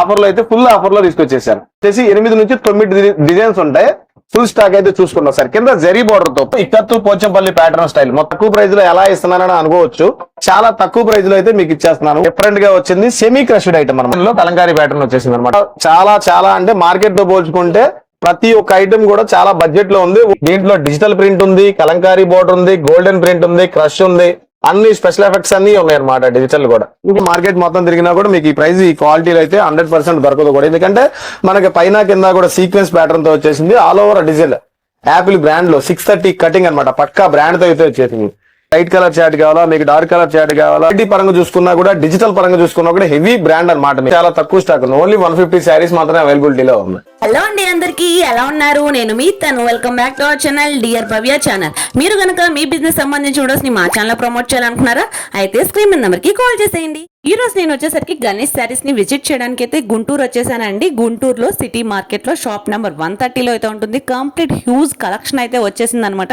ఆఫర్లో అయితే ఫుల్ ఆఫర్లో తీసుకొచ్చేసారు. వచ్చేసి ఎనిమిది నుంచి తొమ్మిది డిజైన్స్ ఉంటాయి. ఫుల్ స్టాక్ అయితే చూసుకున్నాం సార్. కింద జరీ బోర్డర్తో ఇక్కత్తు పోచంపల్లి ప్యాటర్న్ స్టైల్ మొత్తం తక్కువ ప్రైస్లో ఎలా ఇస్తున్నానని అనుకోవచ్చు. చాలా తక్కువ ప్రైస్లో అయితే మీకు ఇచ్చేస్తున్నాను. డిఫరెంట్గా వచ్చింది. సెమీ క్రష్డ్ ఐటమ్ అనమాట కలంకారీ ప్యాటర్న్ వచ్చేసింది అనమాట చాలా చాలా అంటే మార్కెట్లో పోల్చుకుంటే ప్రతి ఒక్క ఐటమ్ కూడా చాలా బడ్జెట్లో ఉంది. దీంట్లో డిజిటల్ ప్రింట్ ఉంది కలంకారీ బోర్డర్ ఉంది గోల్డెన్ ప్రింట్ ఉంది క్రష్ ఉంది. అన్ని స్పెషల్ ఎఫెక్ట్స్ అన్ని ఉన్నాయి అనమాట డిజిటల్ కూడా. ఇంకా మార్కెట్ మొత్తం తిరిగినా కూడా మీకు ఈ ప్రైస్ ఈ క్వాలిటీలో అయితే హండ్రెడ్ పర్సెంట్ దొరకదు కూడా. ఎందుకంటే మనకి పైన కింద కూడా సీక్వెన్స్ ప్యాటర్న్తో వచ్చేసింది. ఆల్ ఓవర్ డిజిటల్ యాపిల్ బ్రాండ్లో సిక్స్ థర్టీ కటింగ్ అనమాట పక్కా బ్రాండ్తో అయితే వచ్చేసింది. లైట్ కలర్ చాట్ కావాలా మీకు డార్క్ కలర్ చాట్ కావాలా? ఐటీ పరంగా చూసుకున్నా కూడా డిజిటల్ పరంగా చూసుకున్నా కూడా హెవీ బ్రాండ్ అనమాట చాలా తక్కువ stock only one fifty saris మాత్రమే అవైలబిలిటీలో ఉన్నాయి హలో అండి అందరికీ ఎలా ఉన్నారు? నేను మీ తను. Welcome back to our channel dear Bhavya channel మీరు కనుక మీ బిజినెస్ సంబంధించి వీడియోస్ని మా ఛానల్ ప్రమోట్ చేయాలనుకున్నారా? అయితే స్క్రీన్ నెంబర్కి కాల్ చేసేయండి. ఈ రోజు నేను వచ్చేసరికి గణేష్ శారీస్ని విజిట్ చేయడానికి అయితే గుంటూరు వచ్చేసానండి. గుంటూరులో సిటీ మార్కెట్లో షాప్ నెంబర్ వన్ థర్టీలో అయితే ఉంటుంది. కంప్లీట్ హ్యూజ్ కలెక్షన్ అయితే వచ్చేసింది అనమాట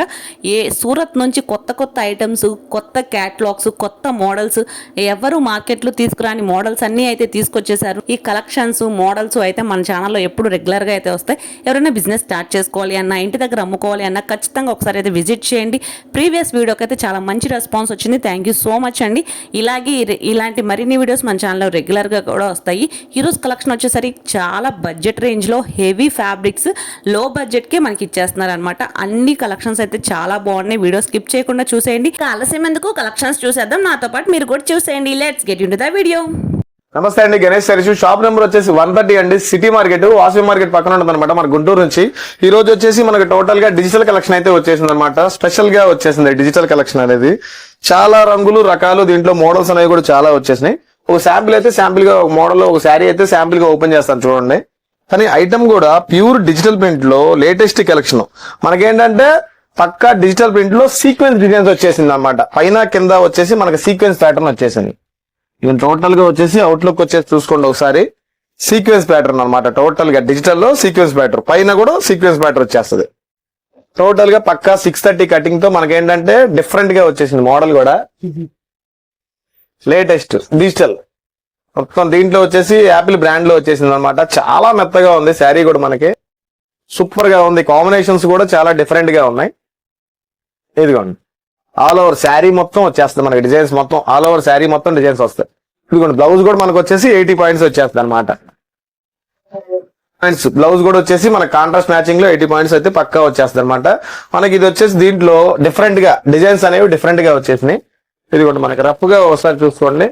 ఏ సూరత్ నుంచి కొత్త కొత్త ఐటమ్స్ కొత్త క్యాట్లాగ్స్ కొత్త మోడల్స్ ఎవరు మార్కెట్లో తీసుకురాని మోడల్స్ అన్నీ అయితే తీసుకొచ్చేసారు. ఈ కలెక్షన్స్ మోడల్స్ అయితే మన ఛానల్లో ఎప్పుడు రెగ్యులర్గా అయితే వస్తాయి. ఎవరైనా బిజినెస్ స్టార్ట్ చేసుకోవాలి అన్న ఇంటి దగ్గర అమ్ముకోవాలి అన్న ఖచ్చితంగా ఒకసారి అయితే విజిట్ చేయండి. ప్రీవియస్ వీడియోకి అయితే చాలా మంచి రెస్పాన్స్ వచ్చింది. థ్యాంక్ యూ సో మచ్ అండి. ఇలాగే ఇ- ఇలాంటి మరిన్ని వీడియోస్ మన ఛానల్లో రెగ్యులర్గా కూడా వస్తాయి. ఈరోజు కలెక్షన్ వచ్చేసరికి చాలా బడ్జెట్ రేంజ్లో హెవీ ఫ్యాబ్రిక్స్లో బడ్జెట్కే మనకి ఇచ్చేస్తున్నారు అనమాట అన్ని కలెక్షన్స్ అయితే చాలా బాగున్నాయి. వీడియో స్కిప్ చేయకుండా చూసేయండి. ఇంకా ఆలస్యం ఎందుకు? కలెక్షన్స్ చూసేద్దాం. నాతో పాటు మీరు కూడా చూసేయండి. Let's get in the video. Namaste అండి గణేష్ సరీష్ షాప్ నెంబర్ వచ్చేసి వన్ థర్టీ అండి. సిటీ మార్కెట్ వాసవి మార్కెట్ పక్కన ఉంటుందన్నమాట మన గుంటూరు నుంచి. ఈ రోజు వచ్చేసి మనకి టోటల్గా డిజిటల్ కలెక్షన్ అయితే వచ్చేసింది అనమాట స్పెషల్గా వచ్చేసింది డిజిటల్ కలెక్షన్ అనేది. చాలా రంగులు రకాలు దీంట్లో మోడల్స్ అనేవి కూడా చాలా వచ్చేసినాయి. ఒక శాంపిల్ అయితే శాంపిల్గా ఒక మోడల్ ఒక శారీ అయితే శాంపిల్గా ఓపెన్ చేస్తాను చూడండి. కానీ ఐటమ్ కూడా ప్యూర్ డిజిటల్ ప్రింట్లో లేటెస్ట్ కలెక్షన్ మనకేంటంటే పక్కా డిజిటల్ ప్రింట్లో సీక్వెన్స్ డిజైన్స్ వచ్చేసింది అనమాట పైన కింద వచ్చేసి మనకి సీక్వెన్స్ ప్యాటర్న్ వచ్చేసింది. ఇది టోటల్గా వచ్చేసి అవుట్లుక్ వచ్చేసి చూసుకోండి ఒకసారి. సీక్వెన్స్ ప్యాటర్న్ అన్నమాట. టోటల్గా డిజిటల్లో సీక్వెన్స్ ప్యాటర్న్ పైన కూడా సీక్వెన్స్ ప్యాటర్న్ వచ్చేస్తుంది. టోటల్గా పక్కా సిక్స్ థర్టీ కటింగ్తో మనకేంటంటే డిఫరెంట్గా వచ్చేసింది మోడల్ కూడా. లేటెస్ట్ డిజిటల్ మొత్తం దీంట్లో వచ్చేసి యాపిల్ బ్రాండ్లో వచ్చేసింది అనమాట చాలా మెత్తగా ఉంది శారీ కూడా మనకి. సూపర్గా ఉంది. కాంబినేషన్స్ కూడా చాలా డిఫరెంట్గా ఉన్నాయి. ఇదిగోండి. ఆల్ ఓవర్ శారీ మొత్తం వచ్చేస్తుంది మనకి డిజైన్స్ మొత్తం. ఆల్ ఓవర్ శారీ మొత్తం డిజైన్స్ వస్తాయి. ఇదిగోండి బ్లౌజ్ కూడా మనకు వచ్చేసి ఎయిటీ పాయింట్స్ వచ్చేస్తుంది అనమాట పాయింట్స్ బ్లౌజ్ కూడా వచ్చేసి మన కాంట్రాస్ట్ మ్యాచింగ్లో ఎయిటీ పాయింట్స్ అయితే పక్కా వచ్చేస్తుంది అనమాట మనకి ఇది వచ్చేసి దీంట్లో డిఫరెంట్గా డిజైన్స్ అనేవి డిఫరెంట్గా వచ్చేసినాయి. ఇదిగోండి మనకి రఫ్గా ఒకసారి చూసుకోండి.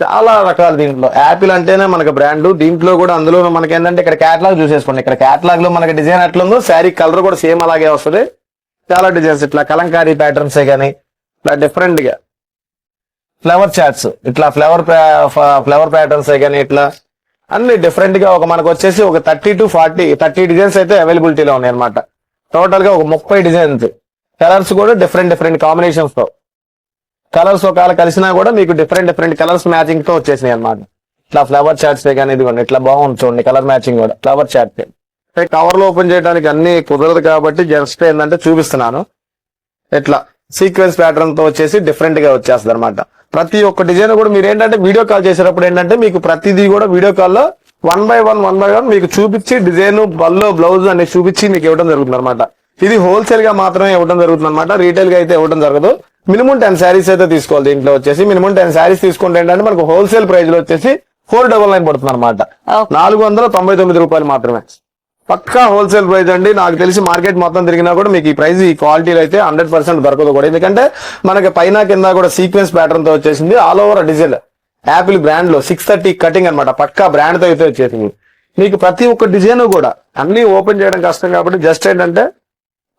చాలా రకాలు దీంట్లో. యాపిల్ అంటేనే మనకి బ్రాండ్ దీంట్లో కూడా అందులో మనకి ఏంటంటే ఇక్కడ క్యాటలాగ్ చూసేసుకోండి. ఇక్కడ క్యాటలాగ్లో మనకి డిజైన్ ఎట్లుందో శారీ కలర్ కూడా సేమ్ అలాగే వస్తుంది. చాలా డిజైన్స్ ఇట్లా కలంకారీ ప్యాటర్న్స్ కానీ ఇట్లా డిఫరెంట్గా. ఫ్లవర్ చాట్స్ ఇట్లా ఫ్లవర్ ఫ్లవర్ ప్యాటర్న్స్ కానీ ఇట్లా అన్ని డిఫరెంట్గా ఒక మనకు వచ్చేసి ఒక thirty to forty thirty designs అయితే అవైలబిలిటీలో ఉన్నాయి అనమాట టోటల్గా ఒక ముప్పై డిజైన్స్ కలర్స్ కూడా డిఫరెంట్ డిఫరెంట్ కాంబినేషన్స్తో. కలర్స్ ఒకవేళ కలిసినా కూడా మీకు డిఫరెంట్ డిఫరెంట్ కలర్స్ మ్యాచింగ్తో వచ్చేసినాయి అనమాట ఇట్లా ఫ్లవర్ చాట్స్ కానీ ఇదిగోండి ఇట్లా బాగుంది చూడండి కలర్ మ్యాచింగ్ కూడా ఫ్లవర్ చాట్ కవర్లో ఓపెన్ చేయడానికి అన్ని కుదరదు కాబట్టి జస్ట్ ఏంటంటే చూపిస్తున్నాను. ఇట్లా సీక్వెన్స్ ప్యాటర్న్తో వచ్చేసి డిఫరెంట్గా వచ్చేస్తుంది అనమాట ప్రతి ఒక్క డిజైన్ కూడా మీరు ఏంటంటే వీడియో కాల్ చేసేటప్పుడు ఏంటంటే మీకు ప్రతిదీ కూడా వీడియో కాల్లో one by one one by one మీకు చూపించి డిజైన్ బల్లో బ్లౌజ్ అనేది చూపించి మీకు ఇవ్వడం జరుగుతుంది అనమాట ఇది హోల్సేల్గా మాత్రమే ఇవ్వడం జరుగుతుంది అనమాట రీటైల్గా అయితే ఇవ్వడం జరగదు. మినిమం టెన్ శారీస్ అయితే తీసుకోవాలి దీంట్లో వచ్చేసి. మినిమం టెన్ శారీస్ తీసుకుంటే ఏంటంటే మనకు హోల్సేల్ ప్రైస్లో వచ్చేసి ఫోర్ డబల్ నైన్ పడుతుంది అనమాట నాలుగు వందల తొంభై తొమ్మిది రూపాయలు మాత్రమే. పక్కా హోల్సేల్ ప్రైస్ అండి. నాకు తెలిసి మార్కెట్ మొత్తం తిరిగినా కూడా మీకు ఈ ప్రైస్ ఈ క్వాలిటీలో అయితే హండ్రెడ్ పర్సెంట్ దొరకదు కూడా. ఎందుకంటే మనకి పైన కింద కూడా సీక్వెన్స్ ప్యాటర్న్తో వచ్చేసింది. ఆల్ ఓవర్ డిజైన్ యాపిల్ బ్రాండ్లో సిక్స్ థర్టీ కటింగ్ అనమాట పక్కా బ్రాండ్తో అయితే వచ్చేసింది. మీకు ప్రతి ఒక్క డిజైన్ కూడా అన్ని ఓపెన్ చేయడం కష్టం కాబట్టి జస్ట్ ఏంటంటే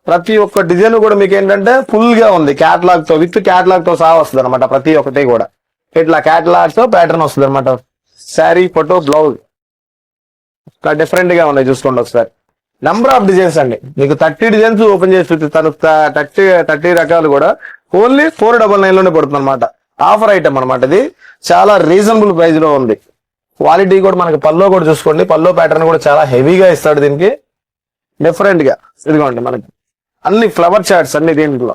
ప్రతి ఒక్క డిజైన్ కూడా మీకు ఏంటంటే ఫుల్గా ఉంది. క్యాటలాగ్తో విత్ క్యాటలాగ్తో సహా వస్తుంది అనమాట ప్రతి ఒక్కటి కూడా. ఇట్లా క్యాటలాగ్తో ప్యాటర్న్ వస్తుంది అనమాట శారీ ఫోటో బ్లౌజ్ ఇట్లా డిఫరెంట్గా ఉన్నాయి చూసుకోండి ఒకసారి. నెంబర్ ఆఫ్ డిజైన్స్ అండి. మీకు థర్టీ డిజైన్స్ ఓపెన్ చేసి చూపిస్తాను థర్టీ థర్టీ రకాలు కూడా ఓన్లీ ఫోర్ డబల్ నైన్లోనే పడుతుంది అనమాట ఆఫర్ ఐటమ్ అనమాట ఇది. చాలా రీజనబుల్ ప్రైస్లో ఉంది. క్వాలిటీ కూడా మనకి పల్లో కూడా చూసుకోండి. పల్లో ప్యాటర్న్ కూడా చాలా హెవీగా ఇస్తాడు దీనికి. డిఫరెంట్గా. ఇదిగోండి మనకి. అన్ని ఫ్లవర్ చాట్స్ అన్ని దీంట్లో.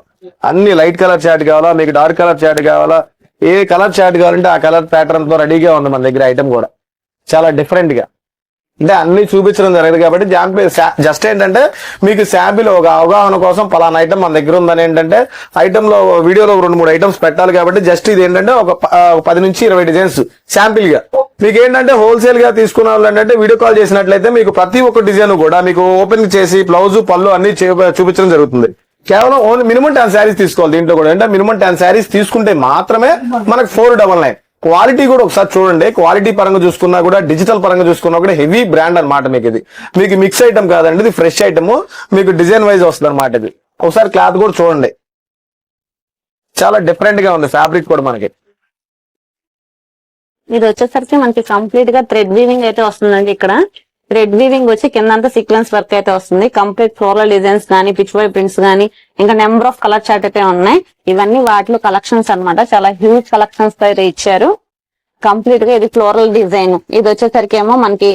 అన్ని లైట్ కలర్ చాట్ కావాలా? మీకు డార్క్ కలర్ చాట్ కావాలా? ఏ కలర్ చాట్ కావాలంటే ఆ కలర్ ప్యాటర్న్తో రెడీగా ఉంది మన దగ్గర ఐటమ్ కూడా. చాలా డిఫరెంట్గా. అంటే అన్ని చూపించడం జరగదు కాబట్టి జాంపీ జస్ట్ ఏంటంటే మీకు శాంపిల్ ఒక అవగాహన కోసం పలానా ఐటమ్ మన దగ్గర ఉందని ఏంటంటే ఐటమ్లో వీడియోలో రెండు మూడు ఐటమ్స్ పెట్టాలి కాబట్టి జస్ట్ ఇది ఏంటంటే ఒక పది నుంచి ఇరవై డిజైన్స్ శాంపిల్గా మీకు ఏంటంటే హోల్సేల్గా తీసుకున్న వాళ్ళు ఏంటంటే వీడియో కాల్ చేసినట్లయితే మీకు ప్రతి ఒక్క డిజైన్ కూడా మీకు ఓపెన్ చేసి బ్లౌజ్ పళ్ళు అన్ని చూపించడం జరుగుతుంది. కేవలం ఓన్లీ మినిమం టెన్ శారీస్ తీసుకోవాలి దీంట్లో కూడా. అంటే మినిమం టెన్ శారీస్ తీసుకుంటే మాత్రమే మనకు ఫోర్ డబల్ నైన్ క్వాలిటీ కూడా ఒకసారి చూడండి. క్వాలిటీ పరంగా చూసుకున్నా కూడా డిజిటల్ పరంగా చూసుకున్నా కూడా హెవీ బ్రాండ్ అనమాట మీకు ఇది. మీకు మిక్స్ ఐటమ్ కాదండి ఇది ఫ్రెష్ ఐటమ్ మీకు డిజైన్ వైజ్ వస్తుంది అనమాట ఇది. ఒకసారి క్లాత్ కూడా చూడండి. చాలా డిఫరెంట్గా ఉంది ఫ్యాబ్రిక్ కూడా మనకి. ఇది వచ్చేసరికి మనకి కంప్లీట్గా థ్రెడ్ వీవింగ్ అయితే వస్తుందండి ఇక్కడ. థ్రెడ్ వీవింగ్ వచ్చి కిందంతా సీక్వెన్స్ వర్క్ అయితే వస్తుంది. కంప్లీట్ ఫ్లోరల్ డిజైన్స్ గానీ పిచ్ వై ప్రింట్స్ గానీ ఇంకా నెంబర్ ఆఫ్ కలర్ చార్ట్ అయితే ఉన్నాయి. ఇవన్నీ వాటిలో కలెక్షన్స్ అన్నమాట. చాలా హ్యూజ్ కలెక్షన్స్తో అయితే ఇచ్చారు. కంప్లీట్గా ఇది ఫ్లోరల్ డిజైన్ ఇది వచ్చేసరికి ఏమో మనకి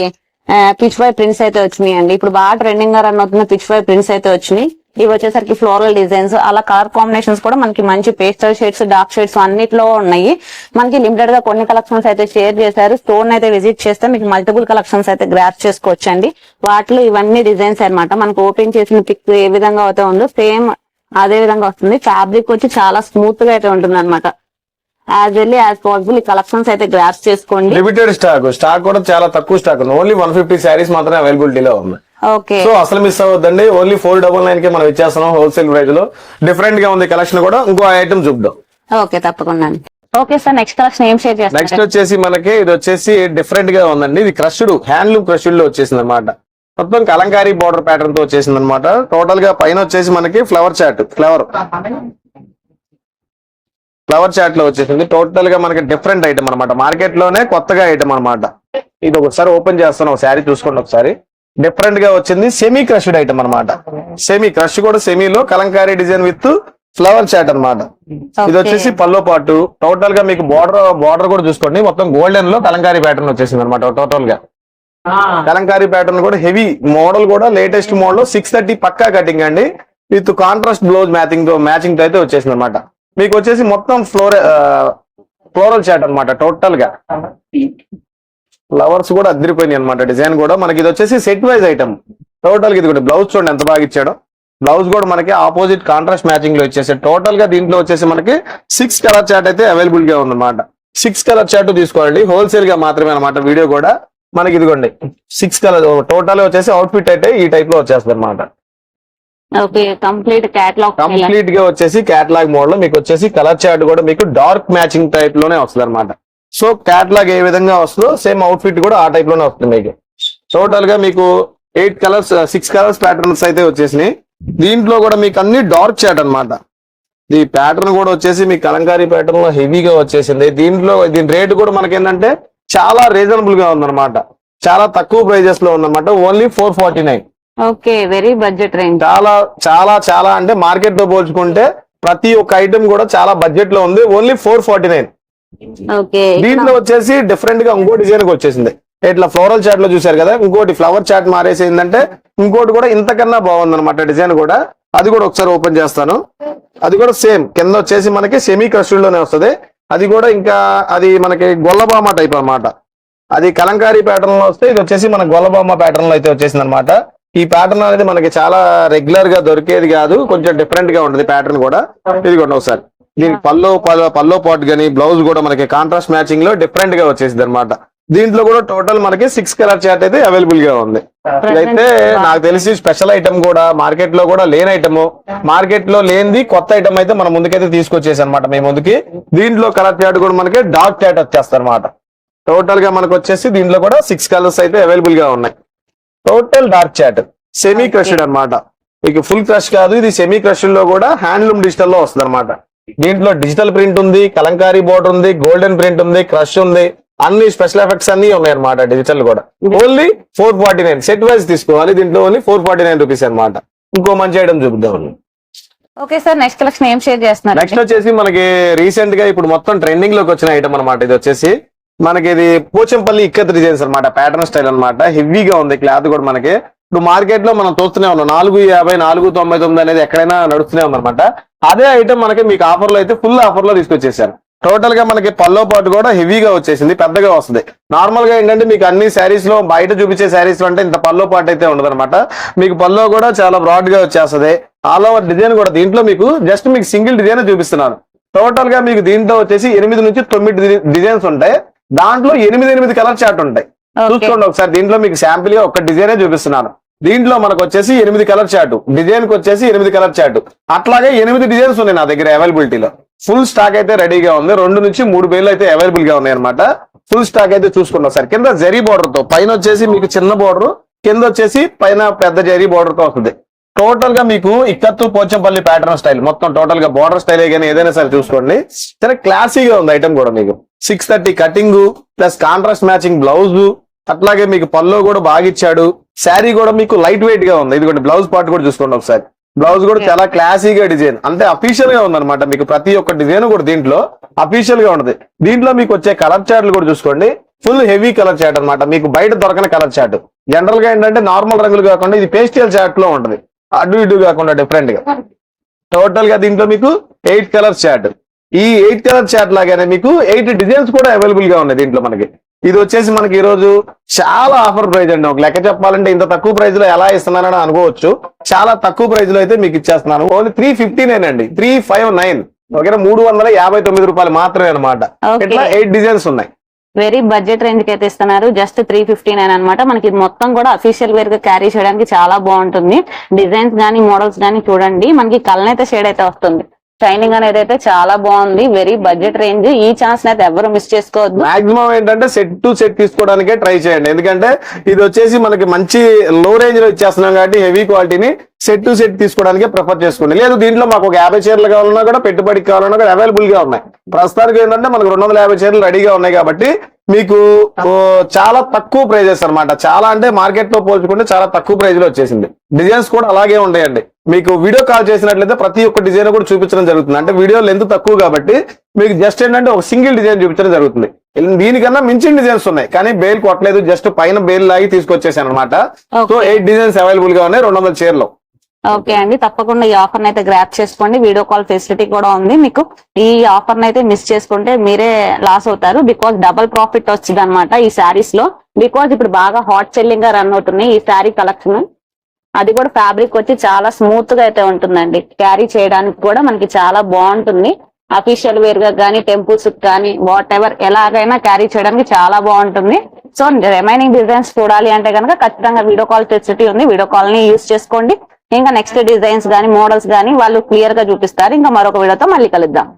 పిచ్ వై ప్రింట్స్ అయితే వచ్చినాయి అండి ఇప్పుడు బాగా ట్రెండింగ్గా రన్ అవుతున్న పిచ్ వై ప్రింట్స్ అయితే వచ్చినాయి. ఇవి వచ్చేసరికి ఫ్లోరల్ డిజైన్స్ అలా కలర్ కాంబినేషన్స్ కూడా మనకి మంచి పేస్టల్ షేడ్స్ డార్క్ షేడ్స్ అన్నిట్లో ఉన్నాయి. మనకి లిమిటెడ్గా కొన్ని కలెక్షన్స్ అయితే షేర్ చేశారు. స్టోర్ అయితే విజిట్ చేస్తే మీకు మల్టిపుల్ కలెక్షన్స్ అయితే గ్రాప్ చేసుకోవచ్చు అండి వాటిలో ఇవన్నీ డిజైన్స్ అన్నమాట. మనకు ఓపెన్ చేసిన పిక్ ఏ విధంగా అయితే ఉందో సేమ్ అదే విధంగా వస్తుంది. ఫ్యాబ్రిక్ వచ్చి చాలా స్మూత్గా అయితే ఉంటుంది అనమాట యాజ్ వెల్లీ యాజ్ పాసిబుల్ ఈ కలెక్షన్స్ అయితే గ్రాప్ చేసుకోండి. లిమిటెడ్ స్టాక్ స్టాక్ కూడా చాలా తక్కువ స్టాక్ ఉంది ఓన్లీ వన్ ఫిఫ్టీ శారీస్ మాత్రమే అవైలబిలిటీలో ఉంది. సో అసలు మిస్ అవ్వద్దండి. ఓన్లీ ఫోర్ డబల్ నైన్కి మనం ఇచ్చేస్తున్నాం హోల్సేల్ ప్రైస్లో. డిఫరెంట్గా ఉంది కలెక్షన్ కూడా. ఇంకో ఐటమ్ చూద్దాం ఓకే తప్పకుండా అండి. ఓకే సార్ నెక్స్ట్ కలెక్షన్ ఏం షేర్ నెక్స్ట్ వచ్చేసి మనకి ఇది వచ్చేసి డిఫరెంట్గా ఉందండి. ఇది క్రష్డ్ హ్యాండ్లూమ్ క్రష్డ్లో వచ్చేసింది అనమాట మొత్తం కలంకారీ బార్డర్ ప్యాటర్న్తో వచ్చేసింది అనమాట టోటల్గా పైన వచ్చేసి మనకి ఫ్లవర్ చాట్ ఫ్లవర్ ఫ్లవర్ చాట్లో వచ్చేసింది. టోటల్గా మనకి డిఫరెంట్ ఐటమ్ అనమాట మార్కెట్లోనే కొత్తగా ఐటమ్ అనమాట ఇది ఒకసారి ఓపెన్ చేస్తాను ఒక శారీ చూసుకోండి ఒకసారి. డిఫరెంట్గా వచ్చింది. సెమీ క్రష్డ్ ఐటమ్ అనమాట సెమీ క్రష్ కూడా సెమీలో kalamkari design with flower chart అన్నమాట. ఇది వచ్చేసి పల్లో పాటు. టోటల్గా మీకు బార్డర్ బార్డర్ కూడా చూసుకోండి. మొత్తం గోల్డెన్లో కలంకారీ ప్యాటర్న్ వచ్చేసింది అనమాట టోటల్గా. కలంకారీ ప్యాటర్న్ కూడా హెవీ మోడల్ కూడా లేటెస్ట్ మోడల్ సిక్స్ థర్టీ పక్కా కటింగ్ అండి. విత్ కాంట్రాస్ట్ బ్లౌజ్ మ్యాచింగ్తో మ్యాచింగ్తో అయితే వచ్చేసింది అనమాట మీకు వచ్చేసి మొత్తం ఫ్లోర్ ఫ్లోరల్ చాట్ అన్నమాట టోటల్గా. ఫ్లవర్స్ కూడా అదిరిపోయినాయి అనమాట డిజైన్ కూడా మనకి ఇది వచ్చేసి సెట్ వైజ్ ఐటమ్. టోటల్గా ఇది కూడా బ్లౌజ్ చూడండి ఎంత బాగా ఇచ్చాడో. బ్లౌజ్ కూడా మనకి ఆపోజిట్ కాంట్రాస్ట్ మ్యాచింగ్లో వచ్చేసి టోటల్గా దీంట్లో వచ్చేసి మనకి సిక్స్ కలర్ చాట్ అయితే అవైలబుల్గా ఉందన్నమాట. సిక్స్ కలర్ చాట్ తీసుకోండి హోల్సేల్గా మాత్రమే అనమాట వీడియో కూడా. మనకి ఇదిగోండి. సిక్స్ కలర్ టోటల్ వచ్చేసి అవుట్ఫిట్ అయితే ఈ టైప్లో వచ్చేస్తుంది అనమాట కంప్లీట్ కంప్లీట్గా వచ్చేసి క్యాటలాగ్ మోడ్లో మీకు వచ్చేసి కలర్ చార్ట్ కూడా మీకు డార్క్ మ్యాచింగ్ టైప్లోనే వస్తుంది అనమాట సో క్యాటలాగ్ ఏ విధంగా వస్తుందో సేమ్ అవుట్ఫిట్ కూడా ఆ టైప్లోనే వస్తుంది మీకు. టోటల్గా మీకు eight colours six colours patterns అయితే వచ్చేసినాయి. దీంట్లో కూడా మీకు అన్ని డార్క్ చాట్ అన్నమాట. ఈ ప్యాటర్న్ కూడా వచ్చేసి మీ కలంకారీ ప్యాటర్న్లో హెవీగా వచ్చేసింది. దీంట్లో దీని రేట్ కూడా మనకి ఏంటంటే చాలా రీజనబుల్గా ఉందన్నమాట. చాలా తక్కువ ప్రైజెస్లో ఉందన్నమాట. Only four forty nine okay very budget range చాలా చాలా చాలా అంటే మార్కెట్తో పోల్చుకుంటే ప్రతి ఒక్క ఐటమ్ కూడా చాలా బడ్జెట్లో ఉంది. ఓన్లీ ఫోర్ ఫార్టీ నైన్ దీంట్లో వచ్చేసి డిఫరెంట్గా ఇంకో డిజైన్ వచ్చేసింది. ఇట్లా ఫ్లోరల్ చాట్లో చూసారు కదా ఇంకోటి ఫ్లవర్ చాట్ మారేసి ఏంటంటే ఇంకోటి కూడా ఇంతకన్నా బాగుంది అనమాట డిజైన్ కూడా. అది కూడా ఒకసారి ఓపెన్ చేస్తాను. అది కూడా సేమ్ కింద వచ్చేసి మనకి సెమీ క్రస్టెడ్లోనే వస్తుంది. అది కూడా ఇంకా అది మనకి గొల్లబామ టైప్ అన్నమాట. అది కలంకారీ ప్యాటర్న్లో వస్తే ఇది వచ్చేసి మన గొల్లబామ ప్యాటర్న్లో అయితే వచ్చేసింది అనమాట ఈ ప్యాటర్న్ అనేది మనకి చాలా రెగ్యులర్గా దొరికేది కాదు కొంచెం డిఫరెంట్గా ఉంటుంది ప్యాటర్న్ కూడా. ఇది కూడా ఒకసారి. దీనికి పల్లో పల్లో- పల్లో పాట్ గానీ బ్లౌజ్ కూడా మనకి కాంట్రాస్ట్ మ్యాచింగ్లో డిఫరెంట్గా వచ్చేసింది అనమాట దీంట్లో కూడా టోటల్ మనకి సిక్స్ కలర్ చాట్ అయితే అవైలబుల్గా ఉంది. ఇదైతే నాకు తెలిసి స్పెషల్ ఐటమ్ కూడా మార్కెట్లో కూడా లేని ఐటమ్ మార్కెట్లో లేనిది కొత్త ఐటమ్ అయితే మన ముందుకైతే తీసుకొచ్చేసి అనమాట మీ ముందుకి. దీంట్లో కలర్ చాట్ కూడా మనకి డార్క్ చాట్ వచ్చేస్తుంది అనమాట టోటల్గా మనకు వచ్చేసి దీంట్లో కూడా సిక్స్ కలర్స్ అయితే అవైలబుల్గా ఉన్నాయి. Total dark chart semi crushed అన్నమాట. మీకు ఫుల్ క్రష్ కాదు ఇది సెమీ క్రష్లో కూడా హ్యాండ్లూమ్ డిజిటల్లో వస్తుంది అనమాట దీంట్లో డిజిటల్ ప్రింట్ ఉంది కలంకారీ బోర్డర్ ఉంది గోల్డెన్ ప్రింట్ ఉంది క్రష్ ఉంది. అన్ని స్పెషల్ ఎఫెక్ట్స్ అన్ని ఉన్నాయి అనమాట డిజిటల్ కూడా. Only four forty nine set wise తీసుకోవాలి దీంట్లో only four forty nine rupees అనమాట ఇంకో మంచి ఐటమ్ చూపిద్దాం. ఓకే సార్ నెక్స్ట్ కలెక్షన్ ఏం షేర్ చేస్తున్నారు? నెక్స్ట్ వచ్చేసి మనకి రీసెంట్గా ఇప్పుడు మొత్తం ట్రెండింగ్లోకి వచ్చిన ఐటమ్ అనమాట ఇది వచ్చేసి మనకి ఇది పోచంపల్లి ఇక్కత్ డిజైన్స్ అనమాట ప్యాటర్న్ స్టైల్ అన్నమాట. హెవీగా ఉంది క్లాత్ కూడా మనకి. ఇప్పుడు మార్కెట్లో మనం చూస్తూనే ఉన్నాం. నాలుగు యాభై నాలుగు తొంభై తొమ్మిది అనేది ఎక్కడైనా నడుస్తూనే ఉందన్నమాట. అదే ఐటమ్ మనకి మీకు ఆఫర్లో అయితే ఫుల్ ఆఫర్లో తీసుకొచ్చేసారు. టోటల్గా మనకి పల్లో పాటు కూడా హెవీగా వచ్చేసింది పెద్దగా వస్తుంది. నార్మల్గా ఏంటంటే మీకు అన్ని శారీస్లో బయట చూపించే శారీస్లో అంటే ఇంత పల్లో పాటు అయితే ఉండదు మీకు పల్లో కూడా చాలా బ్రాడ్గా వచ్చేస్తది. ఆల్ ఓవర్ డిజైన్ కూడా దీంట్లో మీకు జస్ట్ మీకు సింగిల్ డిజైన్ చూపిస్తున్నాను. టోటల్గా మీకు దీంట్లో వచ్చేసి ఎనిమిది నుంచి తొమ్మిది డిజైన్స్ ఉంటాయి. దాంట్లో ఎనిమిది ఎనిమిది కలర్ చార్ట్ ఉంటాయి. చూసుకోండి ఒకసారి. దీంట్లో మీకు శాంపిల్గా ఒక డిజైనే చూపిస్తున్నాను. దీంట్లో మనకు వచ్చేసి ఎనిమిది కలర్ చార్ట్ డిజైన్కి వచ్చేసి ఎనిమిది కలర్ చార్ట్. అట్లాగే ఎనిమిది డిజైన్స్ ఉన్నాయి నా దగ్గర అవైలబిలిటీలో. ఫుల్ స్టాక్ అయితే రెడీగా ఉంది. రెండు నుంచి మూడు వేలు అయితే అవైలబుల్గా ఉన్నాయి అనమాట ఫుల్ స్టాక్ అయితే చూసుకున్నాం సార్. కింద జరీ బోర్డర్తో పైన వచ్చేసి మీకు చిన్న బోర్డర్ కింద వచ్చేసి పైన పెద్ద జరీ బోర్డర్తో వస్తుంది. టోటల్గా మీకు ఇక్కత్తు పోచంపల్లి ప్యాటర్న్ స్టైల్ మొత్తం టోటల్గా బోర్డర్ స్టైల్ కానీ ఏదైనా సరే చూసుకోండి. సరే క్లాసీగా ఉంది ఐటమ్ కూడా మీకు. Six thirty cutting plus contrast matching blouse అట్లాగే మీకు పల్లో కూడా బాగా ఇచ్చాడు. శారీ కూడా మీకు లైట్ వెయిట్గా ఉంది. ఇది బ్లౌజ్ పార్ట్ కూడా చూసుకోండి ఒకసారి. బ్లౌజ్ కూడా. చాలా క్లాసీగా డిజైన్ అంటే అఫీషియల్గా ఉందన్నమాట. మీకు ప్రతి ఒక్క డిజైన్ కూడా దీంట్లో అఫీషియల్గా ఉంటది దీంట్లో మీకు వచ్చే కలర్ చార్ట్లు కూడా చూసుకోండి. ఫుల్ హెవీ కలర్ చార్ట్ అన్నమాట. మీకు బయట దొరకని కలర్ చార్ట్ జనరల్గా ఏంటంటే నార్మల్ రంగులు కాకుండా ఇది పేస్టియల్ చార్ట్లో ఉంటది. అటు ఇటు కాకుండా డిఫరెంట్గా. టోటల్గా దీంట్లో మీకు ఎయిట్ కలర్ చార్ట్ ఈ ఎయిట్ కలర్ చార్ట్ లాగానే మీకు ఎయిట్ డిజైన్స్ కూడా అవైలబుల్గా ఉన్నాయి దీంట్లో మనకి. ఇది వచ్చేసి మనకి ఈ రోజు చాలా ఆఫర్ ప్రైస్ అండి. ఒక లెక్క చెప్పాలంటే ఇంత తక్కువ ప్రైస్లో ఎలా ఇస్తున్నానని అనుకోవచ్చు. చాలా తక్కువ ప్రైస్లో అయితే మీకు ఇచ్చేస్తున్నాను. ఓన్లీ త్రీ ఫిఫ్టీ నైన్ అండి. త్రీ ఫైవ్ నైన్ ఓకేనా? మూడు వందల యాభై తొమ్మిది రూపాయలు మాత్రమే అనమాట. ఇట్లా ఎయిట్ డిజైన్స్ ఉన్నాయి. వెరీ బడ్జెట్ రేంజ్కి అయితే ఇస్తున్నారు. జస్ట్ త్రీ ఫిఫ్టీ నైన్ అనమాట మనకి మొత్తం కూడా అఫీషియల్ వేర్గా క్యారీ చేయడానికి చాలా బాగుంటుంది. డిజైన్స్ గానీ మోడల్స్ గానీ చూడండి. మనకి కలనైతే షేడ్ అయితే వస్తుంది. షైనింగ్ అనేది అయితే చాలా బాగుంది. వెరీ బడ్జెట్ రేంజ్ ఈ ఛాన్స్ అయితే ఎవరు మిస్ చేసుకోవద్దు. మాక్సిమం ఏంటంటే సెట్ టు సెట్ తీసుకోవడానికే ట్రై చేయండి. ఎందుకంటే ఇది వచ్చేసి మనకి మంచి లో రేంజ్లో ఇచ్చేస్తున్నాం కాబట్టి హెవీ క్వాలిటీని సెట్ టు సెట్ తీసుకోవడానికి ప్రిఫర్ చేసుకోండి. లేదు దీంట్లో మాకు ఒక యాభై చీరలు కావాలన్నా కూడా పెట్టుబడికి కావాలన్నా కూడా అవైలబుల్గా ఉన్నాయి. ప్రస్తుతానికి ఏంటంటే మనకు రెండు వందల యాభై చీరలు రెడీగా ఉన్నాయి కాబట్టి మీకు చాలా తక్కువ ప్రైజెస్ అన్నమాట. చాలా అంటే మార్కెట్లో పోల్చుకుంటే చాలా తక్కువ ప్రైజ్లో వచ్చేసింది. డిజైన్స్ కూడా అలాగే ఉంటాయండి. మీకు వీడియో కాల్ చేసినట్లయితే ప్రతి ఒక్క డిజైన్ కూడా చూపించడం జరుగుతుంది. అంటే వీడియో లెంత్ తక్కువ కాబట్టి మీకు జస్ట్ ఏంటంటే ఒక సింగిల్ డిజైన్ చూపించడం జరుగుతుంది. దీనికన్నా మించిన డిజైన్స్ ఉన్నాయి. కానీ బేల్ కొట్టలేదు. జస్ట్ పైన బేల్ లాగి తీసుకొచ్చేసాను అనమాట సో. ఎయిట్ డిజైన్స్ అవైలబుల్గా ఉన్నాయి. రెండు వందల చీరలో. ఓకే అండి. తప్పకుండా ఈ ఆఫర్ అయితే గ్రాప్ చేసుకోండి. వీడియో కాల్ ఫెసిలిటీ కూడా ఉంది మీకు. ఈ ఆఫర్ అయితే మిస్ చేసుకుంటే మీరే లాస్ అవుతారు. బికాస్ డబుల్ ప్రాఫిట్ వచ్చింది అనమాట ఈ శారీస్లో. బికాస్ ఇప్పుడు బాగా హాట్ సెల్లింగ్గా రన్ అవుతున్నాయి ఈ శారీ కలెక్షన్ అది కూడా ఫ్యాబ్రిక్ వచ్చి చాలా స్మూత్గా అయితే ఉంటుందండి. క్యారీ చేయడానికి కూడా మనకి చాలా బాగుంటుంది. అఫీషియల్ వేర్గా కానీ టెంపుల్స్ కానీ వాట్ ఎవర్ ఎలాగైనా క్యారీ చేయడానికి చాలా బాగుంటుంది. సో రిమైనింగ్ డిజైన్స్ చూడాలి అంటే కనుక ఖచ్చితంగా వీడియో కాల్ ఫెసిలిటీ ఉంది. వీడియో కాల్ని యూస్ చేసుకోండి. ఇంకా నెక్స్ట్ డిజైన్స్ గానీ మోడల్స్ గానీ వాళ్ళు క్లియర్గా చూపిస్తారు. ఇంకా మరొక వీడియోతో మళ్ళీ కలుద్దాం.